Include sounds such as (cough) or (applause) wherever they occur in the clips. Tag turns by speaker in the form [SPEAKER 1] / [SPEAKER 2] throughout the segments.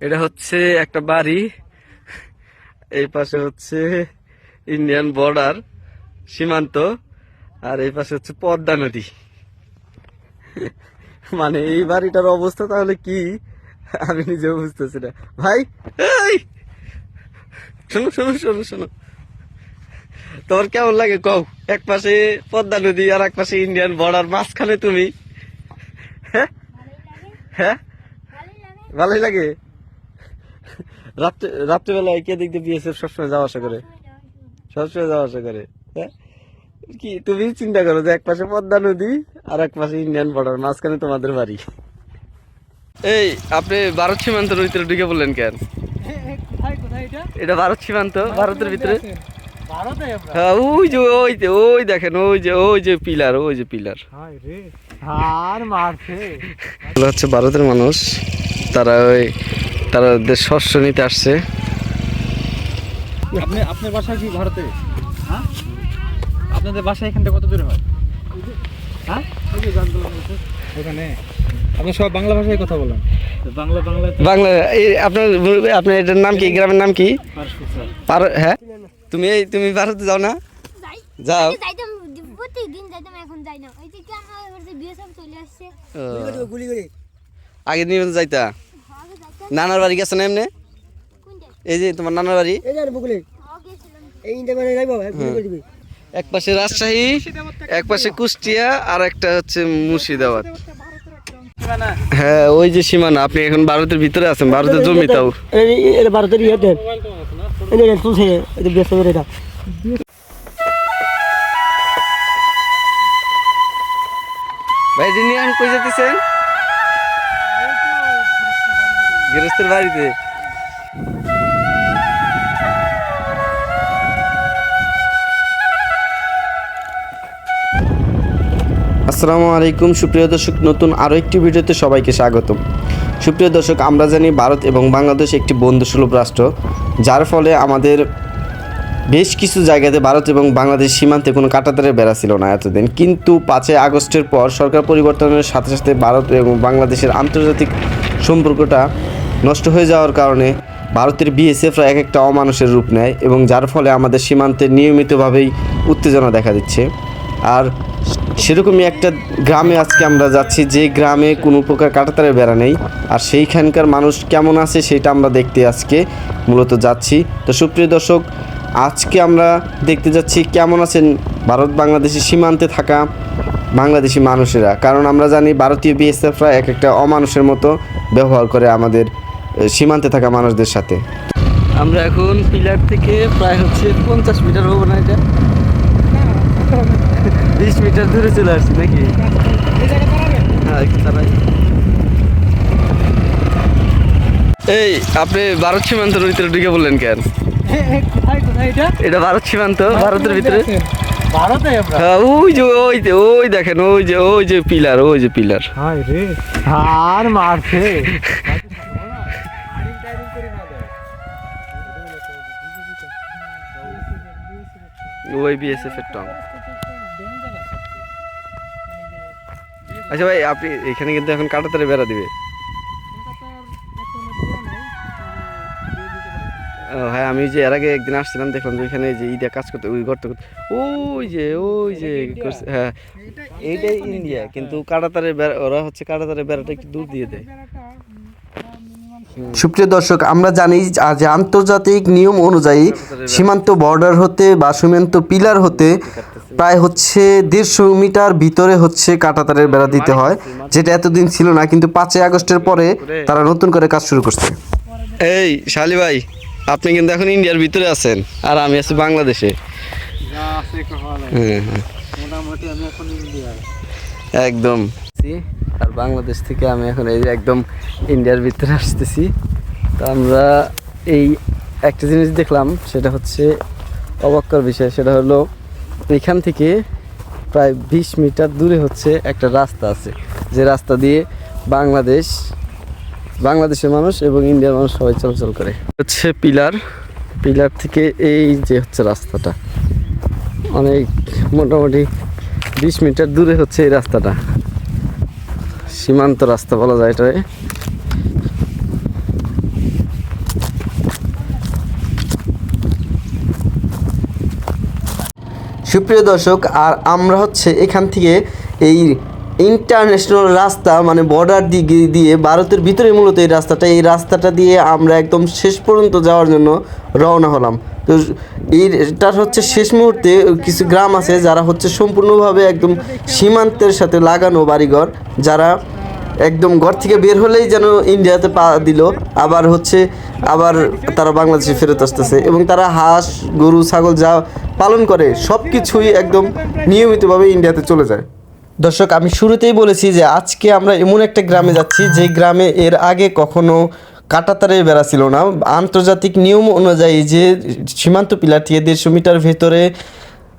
[SPEAKER 1] এটা হচ্ছে একটা বাড়ি। এই পাশে হচ্ছে ইন্ডিয়ান বর্ডার সীমান্ত, আর এই পাশে হচ্ছে পদ্মা নদী। মানে এই বাড়িটার অবস্থা তাহলে কি? আমি নিজেও বুঝতেছি না। ভাই! শোনো শোনো শোনো শোনো। তোমার কেমন লাগে কও? এক পাশে পদ্মা নদী আর এক পাশে ইন্ডিয়ান বর্ডার মাঝখানে তুমি। হ্যাঁ? হ্যাঁ? ভালোই লাগে? রাত্রে রাত্রেবেলায় কে দেখতে বিএসএফ সবসময় যাওয়া আসা করে? সবসময় যাওয়া আসা করে হ্যাঁ? কি তুমি চিন্তা করো যে এক পাশে পদ্মা নদী আর এক পাশে ইন্ডিয়ান বর্ডার মাঝখানে তোমাদের বাড়ি। এই আপনি ভারত সীমান্তের ভিতরে ঢুকে বললেন কেন?
[SPEAKER 2] এটা
[SPEAKER 1] ভারত সীমান্ত ভারতের ভিতরে? হ্যাঁ ওই যে ওই যে ওই দেখেন ওই যে ওই যে পিলার ওই যে পিলার। হচ্ছে ভারতের মানুষ তারা ওই তারা শস্য নিতে আসছে।
[SPEAKER 2] আপনি আপনার বাসা কি ভারতে? হ্যাঁ? আপনাদের বাসা এখান থেকে কত দূরে হয়? হ্যাঁ? ওখানে আপনি সব বাংলা ভাষায় কথা বলেন। বাংলা বাংলা
[SPEAKER 1] বাংলা এই আপনার আপনার এটার নাম কি? গ্রামের নাম কি? পার হ্যাঁ? তুমি এই তুমি ভারতে যাও না? যাও।
[SPEAKER 3] আগে যাইতাম এখন যাই না। ওই যে কি আমার বিয়ে সব চলে আসছে।
[SPEAKER 1] ও। আগে নিয়মিত যাইতা? নানার বাড়ি গেছে না এমনি? এই যে তোমার নানার বাড়ি। এক পাশে রাজশাহী এক পাশে কুষ্টিয়া আর একটা হচ্ছে মুর্শিদাবাদ। হ্যাঁ ওই যে সীমানা আপনি এখন ভারতের ভিতরে আছেন ভারতের জমি তাও।
[SPEAKER 4] ভারতের
[SPEAKER 1] ভাই এখন কই যেতেছেন গৃহস্থের বাড়িতে। আসসালামু আলাইকুম, সুপ্রিয় দর্শক, নতুন আরও একটি ভিডিওতে সবাইকে স্বাগতম। সুপ্রিয় দর্শক, আমরা জানি ভারত এবং বাংলাদেশ একটি বন্ধুসুলভ রাষ্ট্র, যার ফলে আমাদের বেশ কিছু জায়গাতে ভারত এবং বাংলাদেশ সীমান্তে কোনো কাটাতারের বেড়া ছিল না এতদিন। কিন্তু পাঁচই আগস্টের পর সরকার পরিবর্তনের সাথে সাথে ভারত এবং বাংলাদেশের আন্তর্জাতিক সম্পর্কটা নষ্ট হয়ে যাওয়ার কারণে ভারতের বিএসএফরা এক একটা অমানুষের রূপ নেয় এবং যার ফলে আমাদের সীমান্তে নিয়মিতভাবেই উত্তেজনা দেখা দিচ্ছে। আর সেরকমই একটা গ্রামে আজকে আমরা যাচ্ছি, যে গ্রামে কোনো প্রকার কাটাতারের বেড়া নেই। আর সেইখানকার মানুষ কেমন আছে সেটা আমরা দেখতে আজকে মূলত যাচ্ছি। তো সুপ্রিয় দর্শক, আজকে আমরা দেখতে যাচ্ছি কেমন আছেন ভারত বাংলাদেশের সীমান্তে থাকা বাংলাদেশি মানুষেরা। কারণ আমরা জানি ভারতীয় বিএসএফরা এক একটা অমানুষের মতো ব্যবহার করে আমাদের সীমান্তে থাকা মানুষদের সাথে। আমরা এখন পিলার থেকে প্রায় হচ্ছে পঞ্চাশ মিটার হব না এটা? বিশ মিটার দূরে চলে আসছি নাকি? হ্যাঁ। এই আপনি ভারত সীমান্তের ভিতরে ঢুকে বললেন কেন?
[SPEAKER 2] কোথায় কোথায় এটা
[SPEAKER 1] এটা ভারত সীমান্ত ভারতের ভিতরে?
[SPEAKER 2] আমরা
[SPEAKER 1] হ্যাঁ ওই যে ওই যে ওই দেখেন ওই যে ওই যে পিলার ওই যে পিলার।
[SPEAKER 2] আর মারছে।
[SPEAKER 1] ওই বিএসএফ এর টং। আচ্ছা ভাই আপনি এখানে কিন্তু এখন কাটাতারে বেড়া দিবে। হ্যাঁ আমি যে এর আগে একদিন আসছিলাম দেখলাম যে ওইখানে যে ইন্ডিয়া কাজ করতে ওই গর্ত করতে ওই যে ওই যে করছে, হ্যাঁ। এইটাই ইন্ডিয়া কিন্তু কাটাতারের বেড়া ওরা হচ্ছে কাটাতারের বেড়াটা একটু দূর দিয়ে দেয়। সুপ্রিয় দর্শক আমরা জানি যে আন্তর্জাতিক নিয়ম অনুযায়ী সীমান্ত বর্ডার হতে বা সীমান্ত পিলার হতে প্রায় হচ্ছে দেড়শো মিটার ভিতরে হচ্ছে কাটাতারের বেড়া দিতে হয় যেটা এতদিন ছিল না কিন্তু পাঁচই আগস্টের পরে তারা নতুন করে কাজ শুরু করছে। এই শালি ভাই আপনি কিন্তু এখন ইন্ডিয়ার ভিতরে আছেন আর আমি আছি বাংলাদেশে। একদম। আর বাংলাদেশ থেকে আমি এখন এই যে একদম ইন্ডিয়ার ভিতরে আসতেছি। তো আমরা এই একটা জিনিস দেখলাম, সেটা হচ্ছে অবাক্কর বিষয়, সেটা হলো এখান থেকে প্রায় বিশ মিটার দূরে হচ্ছে একটা রাস্তা আছে। যে রাস্তা দিয়ে বাংলাদেশ, বাংলাদেশের মানুষ এবং ইন্ডিয়ার মানুষ সবাই চলাচল করে। হচ্ছে পিলার। পিলার থেকে এই যে হচ্ছে রাস্তাটা। অনেক মোটামুটি বিশ মিটার দূরে হচ্ছে এই রাস্তাটা। সীমান্ত রাস্তা বলা যায় এটা সুপ্রিয় দর্শক, আর আমরা হচ্ছে এখান থেকে এই ইন্টারন্যাশনাল রাস্তা মানে বর্ডার দিকে দিয়ে ভারতের ভিতরে মূলত এই রাস্তাটা এই রাস্তাটা দিয়ে আমরা একদম শেষ পর্যন্ত যাওয়ার জন্য রওনা হলাম। তো এইটার হচ্ছে শেষ মুহূর্তে কিছু গ্রাম আছে যারা হচ্ছে সম্পূর্ণভাবে একদম সীমান্তের সাথে লাগানো বাড়িঘর, যারা একদম ঘর থেকে বের হলেই যেন ইন্ডিয়াতে পা দিল, আবার হচ্ছে আবার তারা বাংলাদেশে ফেরত আসতেছে এবং তারা হাঁস, গরু, ছাগল যা পালন করে সব কিছুই একদম নিয়মিতভাবে ইন্ডিয়াতে চলে যায়। দর্শক, আমি শুরুতেই বলেছি যে আজকে আমরা এমন একটা গ্রামে যাচ্ছি, যে গ্রামে এর আগে কখনো কাটাতারে বেড়া ছিল না। আন্তর্জাতিক নিয়ম অনুযায়ী যে সীমান্ত পিলার থেকে দেড়শো মিটার ভেতরে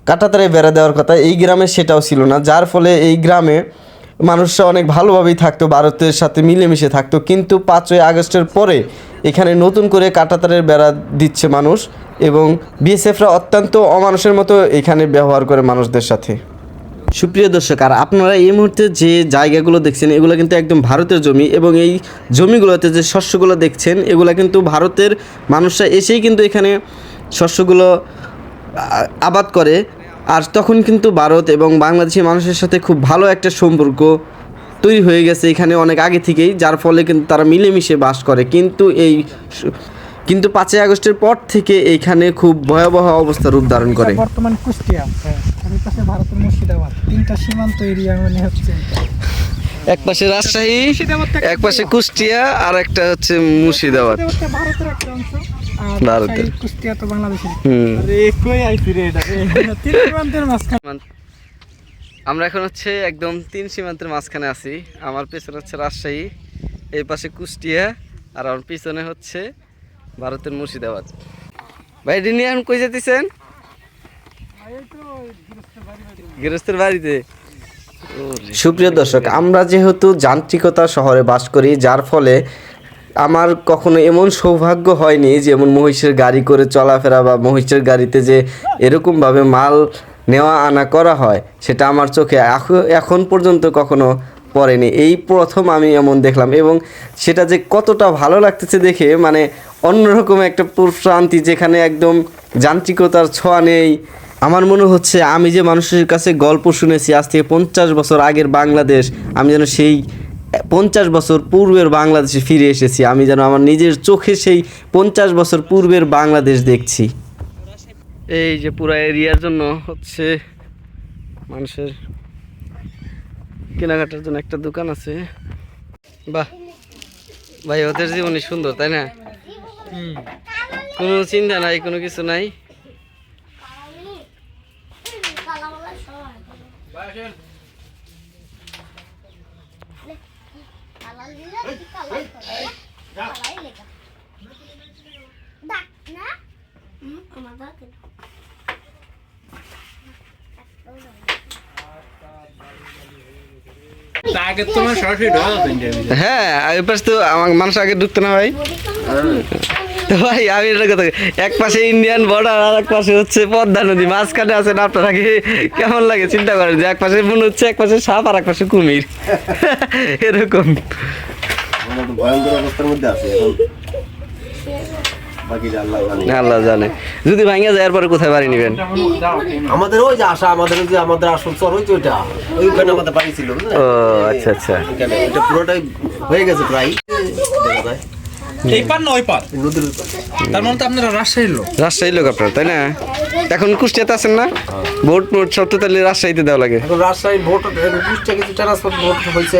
[SPEAKER 1] কাটাতারে বেড়া দেওয়ার কথা, এই গ্রামে সেটাও ছিল না। যার ফলে এই গ্রামে মানুষরা অনেক ভালোভাবেই থাকতো, ভারতের সাথে মিলেমিশে থাকতো। কিন্তু পাঁচই আগস্টের পরে এখানে নতুন করে কাটাতারের বেড়া দিচ্ছে মানুষ এবং বিএসএফরা অত্যন্ত অমানুষের মতো এখানে ব্যবহার করে মানুষদের সাথে। সুপ্রিয় দর্শক, আর আপনারা এই মুহূর্তে যে জায়গাগুলো দেখছেন, এগুলো কিন্তু একদম ভারতের জমি এবং এই জমিগুলোতে যে শস্যগুলো দেখছেন, এগুলো কিন্তু ভারতের মানুষরা এসেই কিন্তু এখানে শস্যগুলো আবাদ করে। আর তখন কিন্তু ভারত এবং বাংলাদেশি মানুষের সাথে খুব ভালো একটা সম্পর্ক তৈরি হয়ে গেছে এখানে অনেক আগে থেকেই, যার ফলে কিন্তু তারা মিলেমিশে বাস করে। কিন্তু এই কিন্তু পাঁচই আগস্টের পর থেকে এইখানে খুব ভয়াবহ অবস্থা রূপ ধারণ করে।
[SPEAKER 5] বর্তমান কুষ্টিয়া আর পাশে ভারতের মুর্শিদাবাদ। তিনটা সীমান্ত এরিয়া মানে হচ্ছে
[SPEAKER 1] এক পাশে রাজশাহী এক পাশে কুষ্টিয়া আর একটা হচ্ছে মুর্শিদাবাদ।
[SPEAKER 5] ভারতের একটা অংশ
[SPEAKER 1] ভারতের।
[SPEAKER 5] কুষ্টিয়া তো বাংলাদেশের।
[SPEAKER 1] হুম।
[SPEAKER 2] কই আইছি রে এটা?
[SPEAKER 5] তিন সীমান্তের মাঝখানে।
[SPEAKER 1] আমরা এখন হচ্ছে একদম তিন সীমান্তের মাঝখানে আছি। আমার পেছনে হচ্ছে রাজশাহী এই পাশে কুষ্টিয়া আর আমার পিছনে হচ্ছে ভারতের মুর্শিদাবাদ। ভাই, এটি এখন কই যেতেছেন গৃহস্থের বাড়িতে। সুপ্রিয় দর্শক, আমরা যেহেতু যান্ত্রিকতা শহরে বাস করি, যার ফলে আমার কখনো এমন সৌভাগ্য হয়নি যেমন মহিষের গাড়ি করে চলাফেরা বা মহিষের গাড়িতে যে এরকমভাবে মাল নেওয়া আনা করা হয়, সেটা আমার চোখে এখ- এখন পর্যন্ত কখনো পড়েনি। এই প্রথম আমি এমন দেখলাম এবং সেটা যে কতটা ভালো লাগতেছে দেখে মানে অন্যরকম একটা প্রশান্তি যেখানে একদম যান্ত্রিকতার ছোঁয়া নেই। আমার মনে হচ্ছে আমি যে মানুষের কাছে গল্প শুনেছি আজ থেকে পঞ্চাশ বছর আগের বাংলাদেশ, আমি যেন সেই পঞ্চাশ বছর পূর্বের বাংলাদেশে ফিরে এসেছি। আমি যেন আমার নিজের চোখে সেই পঞ্চাশ বছর পূর্বের বাংলাদেশ দেখছি। এই যে পুরো এরিয়ার জন্য হচ্ছে মানুষের কেনাকাটার জন্য একটা দোকান আছে। বাহ ভাই ওদের জীবনই সুন্দর তাই না? কোনো চিন্তা নাই কোনো কিছু নাই।
[SPEAKER 2] আগে
[SPEAKER 1] হ্যাঁ এই পাশে তো আমার মানুষ আগে ঢুকতো না ভাই। তো ভাই আমি একটা কথা এক পাশে ইন্ডিয়ান বর্ডার আর এক পাশে হচ্ছে পদ্মা নদী মাঝখানে আছেন আপনার আগে কেমন লাগে? চিন্তা করেন যে এক পাশে মনে হচ্ছে এক পাশে সাপ আর এক পাশে কুমির। এরকম।
[SPEAKER 6] ভয়ঙ্কর অবস্থার মধ্যে আছি এখন। বাকি আল্লাহ জানে।
[SPEAKER 1] আল্লাহ জানে। যদি ভাঙা যায় এরপরে কোথায় বাড়ি নেবেন?
[SPEAKER 6] আমাদের ওই যে আশা আমাদের ওই যে আমাদের আসল চর ওই যে ওইটা। ওইখানে আমাদের বাড়ি ছিল
[SPEAKER 1] ও আচ্ছা আচ্ছা।
[SPEAKER 6] ওইটা পুরোটাই হয়ে গেছে প্রায়।
[SPEAKER 2] এই পার না ওই পার
[SPEAKER 6] নদীর
[SPEAKER 2] তার মানে তো আপনারা রাজশাহীর লোক।
[SPEAKER 1] রাজশাহী লোক আপনার তাই না? এখন কুষ্টিয়াতে আছেন না? ভোট মোট সব তো তাহলে রাজশাহীতে দেওয়া লাগে।
[SPEAKER 6] এখন রাজশাহী ভোট কুষ্টিয়া কিছু ট্রান্সফার ভোট হয়েছে।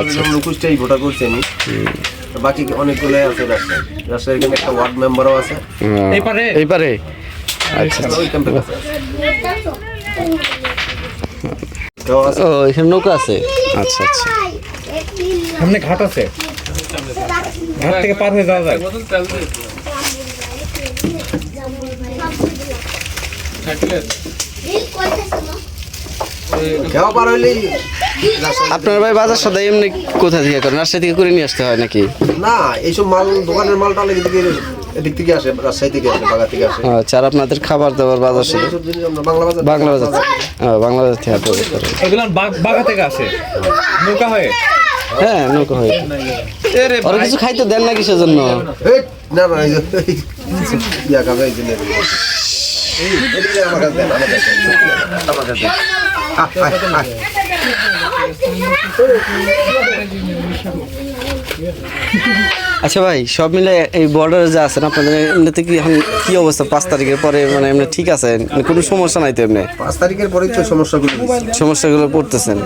[SPEAKER 1] আচ্ছা,
[SPEAKER 6] কুষ্টিয়াই করছি আমি। তো বাকি অনেকগুলো আছে রাজশাহী। রাজশাহীর এখানে একটা ওয়ার্ড মেম্বারও আছে।
[SPEAKER 1] ও,
[SPEAKER 2] এই পারে?
[SPEAKER 1] এই পারে। আচ্ছা
[SPEAKER 6] ওই ক্যাম্পের কাছে
[SPEAKER 1] ও এখানে নৌকা আছে? আচ্ছা আচ্ছা।
[SPEAKER 2] সামনে ঘাট আছে? ঘাট থেকে পার হয়ে যাওয়া যায়।
[SPEAKER 1] আপনার ভাই বাজার সদাই এমনি কোথা থেকে করেন রাজশাহী থেকে করে নিয়ে আসতে হয় নাকি
[SPEAKER 6] না এইসব মাল দোকানের মালটা এদিক থেকে এদিক থেকে আসে রাজশাহী থেকে আসে বাগা থেকে আসে
[SPEAKER 1] আচ্ছা আর আপনাদের খাবার দাবার বাজার সদাই
[SPEAKER 6] বাংলা বাজার
[SPEAKER 1] বাংলা বাজার থেকে- বাংলা বাজার থেকে
[SPEAKER 2] এগুলো বাগা থেকে আসে নৌকা হয়ে
[SPEAKER 1] হ্যাঁ নৌকা হয়ে কিছু খাইতে দেন না কিসের জন্য
[SPEAKER 6] না না ইয়া এই জন্য আমার কাছে আমার কাছে
[SPEAKER 1] আচ্ছা ভাই সব মিলে এই বর্ডারে যা আছেন আপনাদের এমনিতে কি এখন কি অবস্থা? পাঁচ তারিখের পরে মানে এমনি ঠিক আছে? মানে কোনো সমস্যা নাই তো এমনি?
[SPEAKER 6] পাঁচ তারিখের পরেই তো সমস্যাগুলো
[SPEAKER 1] সমস্যাগুলো পড়তেছেন।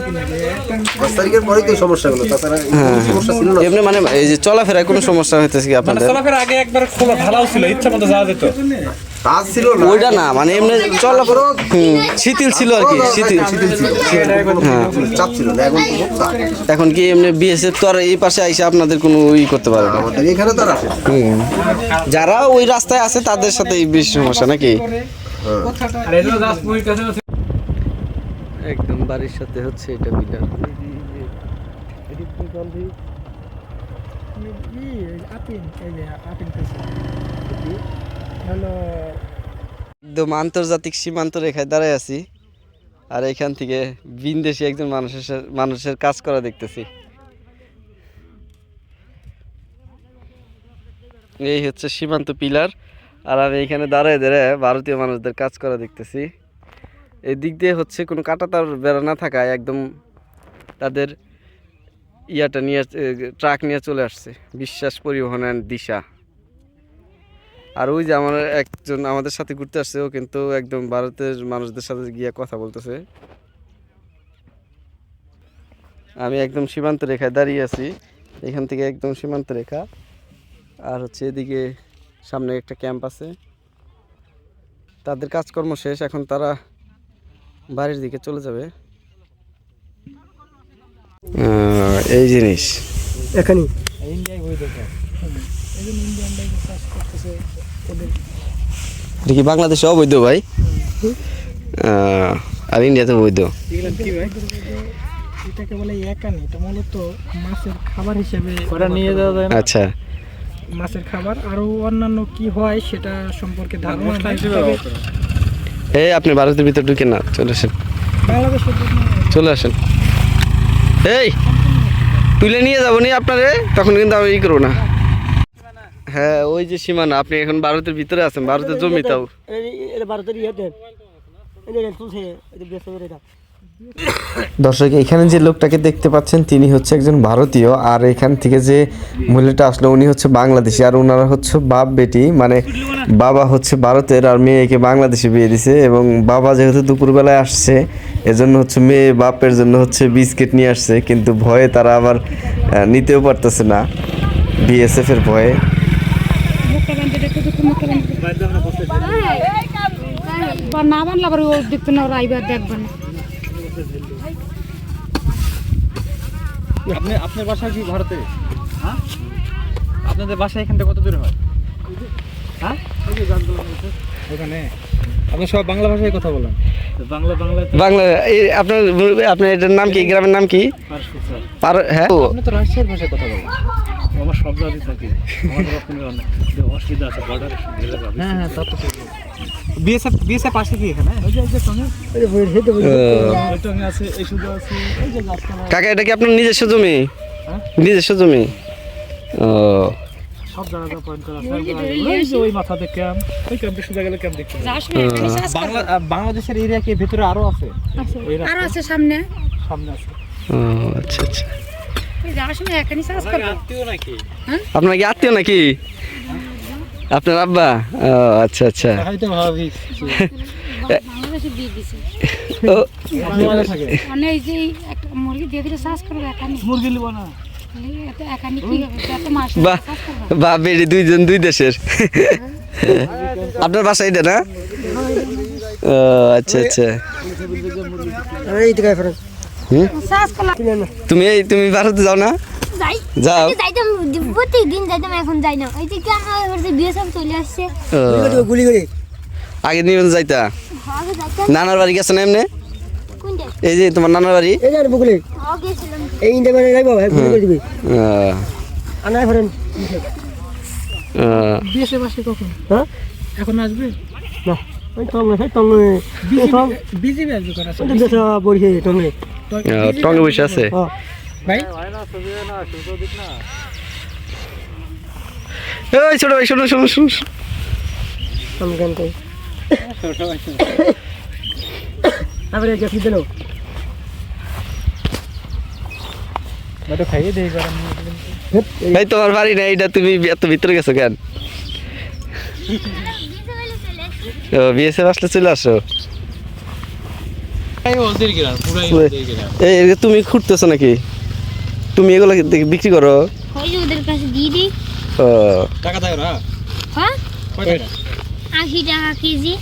[SPEAKER 6] পাঁচ তারিখের পরেই তো সমস্যাগুলো তাছাড়া সমস্যা ছিল না।
[SPEAKER 1] এমনি মানে এই যে চলাফেরায় কোনো সমস্যা হইতেছে কি
[SPEAKER 2] মানে
[SPEAKER 1] আপনাদের?
[SPEAKER 2] চলাফেরা আগে একবার খোলা ঢালাও ছিল ইচ্ছা মতো যাওয়া যেত।
[SPEAKER 6] কাজ ছিল না।
[SPEAKER 1] ওইটা না মানে এমনি হুম, শিথিল ছিল আর কি শিথিল।
[SPEAKER 6] শিথিল ছিল। চাপ ছিল না এখন
[SPEAKER 1] এখন কি এমনি বিএসএফ তো আর এই পাশে আইসা আপনাদের কোনো ই করতে পারে না?
[SPEAKER 6] আমাদের এখানে তো আর আসে না।
[SPEAKER 1] হুম। যারা ওই রাস্তায় আছে তাদের সাথে এই বেশি সমস্যা নাকি?
[SPEAKER 2] কাছে
[SPEAKER 1] একদম বাড়ির সাথে হচ্ছে এটা বিল্ডার
[SPEAKER 5] আপিন এই যে আপিন পেয়েছে হলো
[SPEAKER 1] একদম আন্তর্জাতিক সীমান্ত রেখায় দাঁড়ায় আছি। আর এখান থেকে বিনদেশি একজন মানুষের মানুষের কাজ করা দেখতেছি। এই হচ্ছে সীমান্ত পিলার। আর আমি এখানে দাঁড়ায় দাঁড়ায় ভারতীয় মানুষদের কাজ করা দেখতেছি। এই দিক দিয়ে হচ্ছে কোনো কাটা তার বেড়া না থাকায় একদম তাদের ইয়াটা নিয়ে ট্রাক নিয়ে চলে আসছে। বিশ্বাস পরিবহনের দিশা। আর ওই যে আমার একজন আমাদের সাথে ঘুরতে আসছে ও কিন্তু একদম ভারতের মানুষদের সাথে গিয়ে কথা বলতেছে। আমি একদম সীমান্ত রেখায় দাঁড়িয়ে আছি এখান থেকে একদম সীমান্ত রেখা। আর হচ্ছে এদিকে সামনে একটা ক্যাম্প আছে। তাদের কাজকর্ম শেষ এখন তারা বাড়ির দিকে চলে যাবে। এই জিনিস।
[SPEAKER 4] এখানে
[SPEAKER 2] ইন্ডিয়ায় বই দেখা
[SPEAKER 5] এই ইন্ডিয়ান করতেছে
[SPEAKER 1] এটা কি বাংলাদেশে অবৈধ ভাই? আর ইন্ডিয়াতে বৈধ
[SPEAKER 2] এগুলো কি ভাই?
[SPEAKER 5] এটাকে বলে একানি এটা মূলত মাছের খাবার হিসেবে
[SPEAKER 2] ওরা নিয়ে যাওয়া যায়
[SPEAKER 1] আচ্ছা।
[SPEAKER 5] মাছের খাবার আরও অন্যান্য কি হয় সেটা সম্পর্কে ধারণা।
[SPEAKER 1] এই আপনি ভারতের ভিতর ঢুকে না চলে আসেন। চলে আসেন। এই তুলে নিয়ে যাব নি আপনারে তখন কিন্তু আমি ই করব না। হ্যাঁ ওই যে সীমানা, আপনি এখন ভারতের ভিতরে আছেন ভারতের জমি তাও
[SPEAKER 4] ভারতের
[SPEAKER 1] দর্শক, এখানে যে লোকটাকে দেখতে পাচ্ছেন, তিনি হচ্ছে একজন ভারতীয়, আর এখান থেকে যে মহিলাটা আসলো, উনি হচ্ছে বাংলাদেশি, আর ওনারা হচ্ছে বাপ বেটি মানে বাবা হচ্ছে ভারতের, আর মেয়েকে বাংলাদেশে বিয়ে দিছে, এবং বাবা যেহেতু দুপুরবেলায় আসছে, এজন্য হচ্ছে মেয়ে বাপের জন্য হচ্ছে বিস্কিট নিয়ে আসছে, কিন্তু ভয়ে তারা আবার নিতেও পারতেছে না বিএসএফ এর ভয়ে।
[SPEAKER 7] না বানলে আবার ও দেখতো না ওরা আইবার দেখবে না।
[SPEAKER 2] আপনি আপনার বাসা কি ভারতে? হ্যাঁ? আপনাদের বাসা এখান থেকে কত দূরে হয়? হ্যাঁ? ওখানে। আপনি সব বাংলা ভাষায় কথা বলেন। বাংলা বাংলা
[SPEAKER 1] বাংলা এই আপনার আপনার এটার নাম কি? গ্রামের নাম কি? পার হ্যাঁ?
[SPEAKER 2] আপনি তো রাজশাহীর ভাষায় কথা বলেন। সব থাকে। আমাদের অনেক অসুবিধা আছে বর্ডারে হ্যাঁ হ্যাঁ তা তো বিএসএফ বিএসএফ আসে কি এখানে? ওই যে সঙ্গে
[SPEAKER 4] এই যে বই হেঁটে বই
[SPEAKER 2] ওই টঙ্গে আছে এই শুধু আছে। এই যে গাছপালা
[SPEAKER 1] কাকা এটা কি আপনার নিজস্ব জমি?
[SPEAKER 2] হ্যাঁ?
[SPEAKER 1] নিজস্ব জমি? ও।
[SPEAKER 2] সব জায়গায় পয়েন্ট করা ওই যে ওই ক্যাম্পে। সোজা গেলে ক্যাম্প দেখতে বাংলা বাংলাদেশের এরিয়া কি ভিতরে আরও আছে?
[SPEAKER 7] আরও আছে সামনে।
[SPEAKER 2] সামনে আছে।
[SPEAKER 1] ও আচ্ছা আচ্ছা। আপনার কি আত্মীয় নাকি? আপনার আব্বা? ও আচ্ছা আচ্ছা।
[SPEAKER 2] মানে
[SPEAKER 7] মানে
[SPEAKER 1] বা বেরি দুইজন দুই দেশের। আপনার বাসা এটা না? ও আচ্ছা আচ্ছা। তুমি এই তুমি ভারতে যাও না? যাও।
[SPEAKER 3] যাইতাম প্রত্যেকদিন যাইতাম এখন যাই না। ওই যে আমার বিয়ে সব চলে আসছে।
[SPEAKER 4] গুলি করে
[SPEAKER 1] আগে নিয়ে যাইতা?
[SPEAKER 3] আগে
[SPEAKER 1] নানার বাড়ি গেছে না এমনি? এই যে তোমার নানার বাড়ি?
[SPEAKER 4] এই যে
[SPEAKER 3] আগে গেছিলাম।
[SPEAKER 4] এই ইন্ডিয়া মানে যাইবো? গুলি করে দিবি। আনাই ফেরেন।
[SPEAKER 1] ও,
[SPEAKER 5] বিএসএফ আসে কখন?
[SPEAKER 4] হ্যাঁ?
[SPEAKER 5] এখন আসবে?
[SPEAKER 4] না। ওই টঙ্গে
[SPEAKER 1] বসে আছে।
[SPEAKER 4] হ্যাঁ।
[SPEAKER 5] ভাই?
[SPEAKER 1] এই ছোট ভাই শোনো শোনো শোনো।
[SPEAKER 4] আমি গান করি তারপরে দিল
[SPEAKER 1] ভাই তোমার বাড়ি না এইটা তুমি এত ভিতরে গেছো কেন? ও বিএসএফ আসলে চলে আসো।
[SPEAKER 2] এই
[SPEAKER 1] তুমি খুঁড়তেছো নাকি? তুমি এগুলো বিক্রি করো?
[SPEAKER 3] ওদের কাছে দিয়ে দিই?
[SPEAKER 1] ও।
[SPEAKER 2] টাকা দাও না
[SPEAKER 3] হ্যাঁ? আশি টাকা কেজি।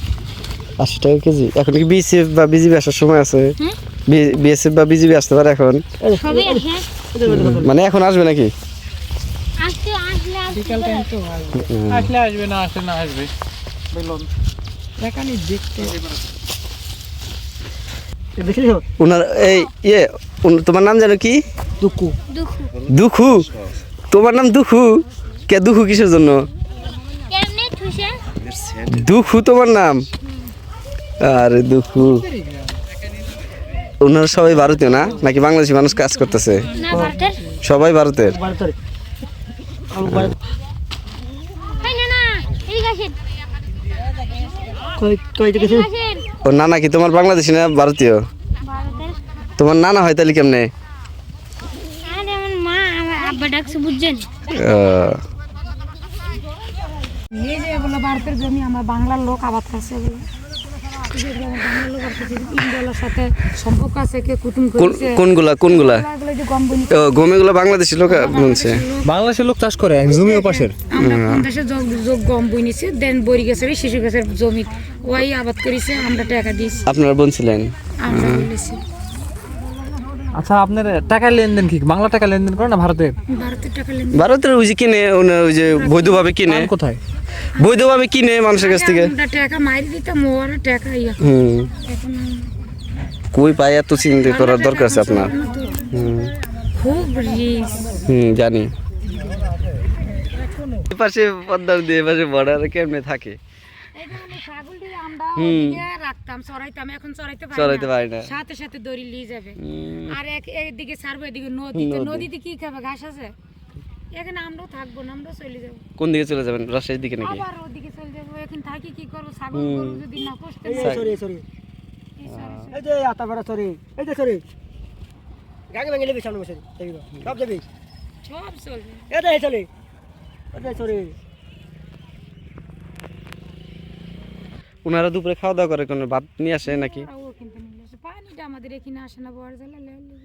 [SPEAKER 1] আশি টাকা কেজি। এখন কি বিএসএফ বা বিজিবি আসার সময় আছে?
[SPEAKER 3] হুম?
[SPEAKER 1] বিএসএফ বা বিজিবি আসতে পারে এখন? মানে এখন আসবে নাকি?
[SPEAKER 3] আসলে
[SPEAKER 5] আসবে
[SPEAKER 2] না আসলে না আসবে।
[SPEAKER 5] দেখানি দেখতে।
[SPEAKER 1] ওনার এই ইয়ে তোমার নাম জানো কি?
[SPEAKER 4] দুঃখু।
[SPEAKER 3] দুখু।
[SPEAKER 1] তোমার নাম দুখু? কে দুখু কিসের জন্য? দুখু তোমার নাম? আরে দুখু। ওনারা সবাই ভারতীয় না? নাকি বাংলাদেশি মানুষ কাজ করতেছে? সবাই ভারতের
[SPEAKER 4] ভারতের আমি ভারত
[SPEAKER 3] এই না না এদিকে আসেন
[SPEAKER 4] কই কই গেছি
[SPEAKER 3] আসেন
[SPEAKER 1] ও নানা কি তোমার বাংলাদেশি না ভারতীয়? তোমার নানা হয় তাহলে কেমনে?
[SPEAKER 7] এই যে ভারতের জমি আমার বাংলার লোক আবাদ করছে। এগুলো
[SPEAKER 1] কোনগুলা কোনগুলা?
[SPEAKER 7] এগুলো যে গম বনি
[SPEAKER 1] ও গমেগুলো বাংলাদেশি লোক বলছে।
[SPEAKER 2] বাংলাদেশের লোক চাষ করে জমিও পাশের।
[SPEAKER 7] আমরা যোগ যোগ গম বইনিছি দেন বড়ি গেছে শিশু গাছের জমি। ওই আবাদ করেছে আমরা টাকা দিয়েছি।
[SPEAKER 1] আপনারা বলছিলেন
[SPEAKER 2] আচ্ছা আপনার টাকা লেনদেন কি? বাংলা টাকা লেনদেন করে না ভারতের
[SPEAKER 7] ভারতের টাকা লেন
[SPEAKER 1] ভারতের ওই যে কিনে ওই যে বৈধভাবে কিনে?
[SPEAKER 2] পান কোথায়?
[SPEAKER 1] বৈধভাবে কিনে মানুষের কাছ থেকে?
[SPEAKER 7] টাকা মারি দিতাম ওরা টাকা
[SPEAKER 1] হুম।
[SPEAKER 7] এখন
[SPEAKER 1] কই পাই এত চিন্তা করার দরকার আছে আপনার? হুম।
[SPEAKER 7] খুব রিস্ক
[SPEAKER 1] হুম জানি। পাশে পদ্মার দিয়ে পাশে বর্ডার কেমনে থাকে?
[SPEAKER 7] এখানে রাখতাম চড়াইতাম চড়াইতে পারি না।
[SPEAKER 1] পারি না।
[SPEAKER 7] সাথে সাথে দড়ি নিয়ে যাবে। আর এক একদিকে ছাড়বো এদিকে
[SPEAKER 1] নদী।
[SPEAKER 7] নদীতে কি খাবে? ঘাস আছে? এখানে আমরাও থাকব না আমরাও চলে যাব।
[SPEAKER 1] কোন দিকে চলে যাবেন? রাজশাহীর দিকে নাকি?
[SPEAKER 7] আবার ওদিকে চলে যাব এখন থাকি কি করব? ছাগল। গরু যদি না পুষতে
[SPEAKER 4] এই সরি সরি।
[SPEAKER 7] এই
[SPEAKER 4] যে সরি। এই যে সরি। গাগে ভেঙে নেবি সামনে বসে। এইগুলো সব যাবি?
[SPEAKER 7] সব চলবে
[SPEAKER 4] এটা এই চলে এটা সরি।
[SPEAKER 1] ওনারা দুপুরে খাওয়া দাওয়া করে কোনো ভাত নিয়ে আসে নাকি?
[SPEAKER 7] ওরাও কিন্তু নিয়ে আসে। পানিটা আমাদের এখানে আসে না বড় জেলা লেগে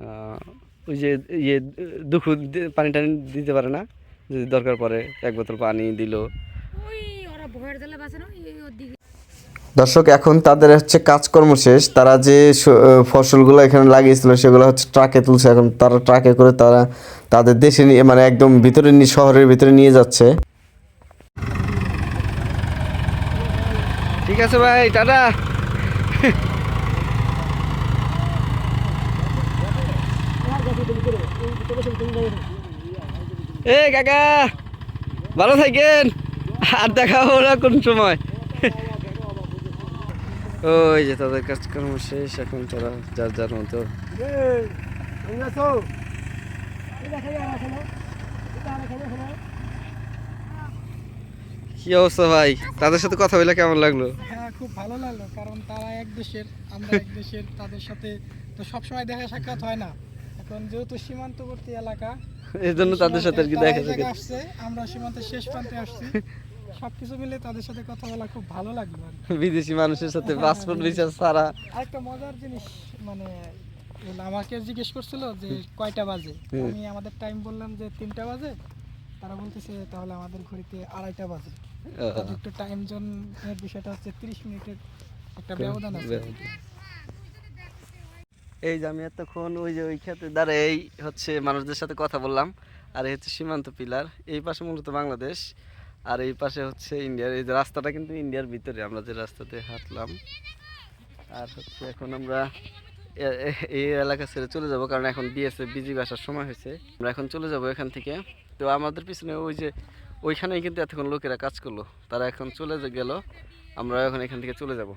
[SPEAKER 1] আহ, ওই যে ইয়ে দুঃখ পানি টানি দিতে পারে না যদি দরকার পড়ে এক বোতল পানি দিল। দর্শক এখন তাদের হচ্ছে কাজকর্ম শেষ। তারা যে ফসলগুলো এখানে লাগিয়েছিল সেগুলো হচ্ছে ট্রাকে তুলছে। এখন তারা ট্রাকে করে তারা তাদের দেশে নিয়ে মানে একদম ভিতরে নিয়ে শহরের ভিতরে নিয়ে যাচ্ছে। ঠিক আছে ভাই টাটা। এ কাকা ভালো থাকেন। আর দেখা হবে না কোন সময়। ওই যে তাদের কাজকর্ম শেষ এখন তারা যার যার মতো। কি অবস্থা ভাই? তাদের সাথে কথা বলে কেমন লাগল?
[SPEAKER 5] হ্যাঁ খুব ভালো লাগল কারণ তারা এক দেশের আমরা (laughs) এক দেশের তাদের সাথে তো সবসময় দেখা সাক্ষাৎ হয় না। এখন যেহেতু সীমান্তবর্তী এলাকা
[SPEAKER 1] এই জন্য তাদের সাথে আর কি দেখা
[SPEAKER 5] এই আসছে আমরা সীমান্তের শেষ প্রান্তে আসছি। (laughs) সবকিছু মিলে তাদের সাথে কথা বলা খুব ভালো লাগল
[SPEAKER 1] বিদেশি মানুষের সাথে পাসপোর্ট ভিসা ছাড়া।
[SPEAKER 5] আরেকটা মজার জিনিস মানে আমাকে জিজ্ঞেস করছিল যে কয়টা বাজে। আমি আমাদের টাইম বললাম যে তিনটা বাজে। তারা বলতেছে তাহলে আমাদের ঘড়িতে আড়াইটা বাজে। একটু টাইম জোনের বিষয়টা হচ্ছে তিরিশ মিনিটের একটা ব্যবধান আছে।
[SPEAKER 1] এই যে আমি এতক্ষণ ওই যে ওই খেতে দাঁড়ে এই হচ্ছে মানুষদের সাথে কথা বললাম, আর এই হচ্ছে সীমান্ত পিলার। এই পাশে মূলত বাংলাদেশ, আর এই পাশে হচ্ছে ইন্ডিয়ার, এই যে রাস্তাটা কিন্তু ইন্ডিয়ার ভিতরে, আমরা যে রাস্তাতে হাঁটলাম। আর হচ্ছে এখন আমরা এই এলাকা ছেড়ে চলে যাব, কারণ এখন বিএসএফ বিজিবি আসার সময় হয়েছে। আমরা এখন চলে যাব এখান থেকে। তো আমাদের পিছনে ওই যে, ওইখানেই কিন্তু এতক্ষণ লোকেরা কাজ করল। তারা এখন চলে গেল, আমরা এখন এখান থেকে চলে যাব।